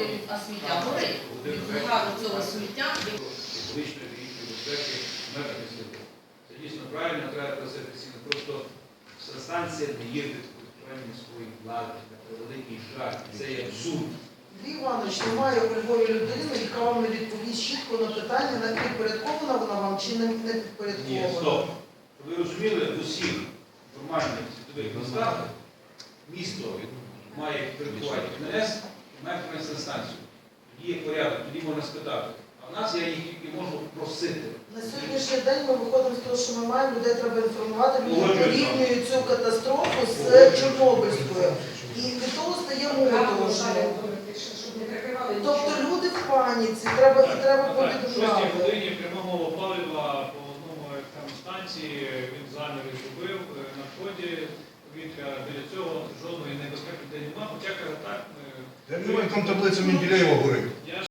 роблять, а сміття горить. Багато цього сміття. екологічної та безпеки в межах. Це дійсно правильно, треба просити всім. Просто станція не є підпорядкування міської влади. Це великий жаль. Це є абсурд. Андрій Іванович, немає у Львові людини, яка вам не відповість чітко на питання, на підпорядкована вона вам чи не, не Ні, підпорядкована. стоп. Ви розуміли, в усіх нормальних світових містах місто має підпорядкувати КНС і має станцію. Тоді є порядок, тоді можна спитати. А в нас я їх тільки можу просити. На сьогоднішній день ми виходимо з того, що ми маємо, людей треба інформувати, люди порівнюють цю катастрофу з Чорнобильською. І від того стає моторошно. Тобто люди в паніці, треба, і треба Так, в повідомляти. годині прямого палива по одному електростанції він заміри зробив е, на вході повітря. Біля цього жодної небезпеки немає, я не маю там таблицю Менделєєва горить.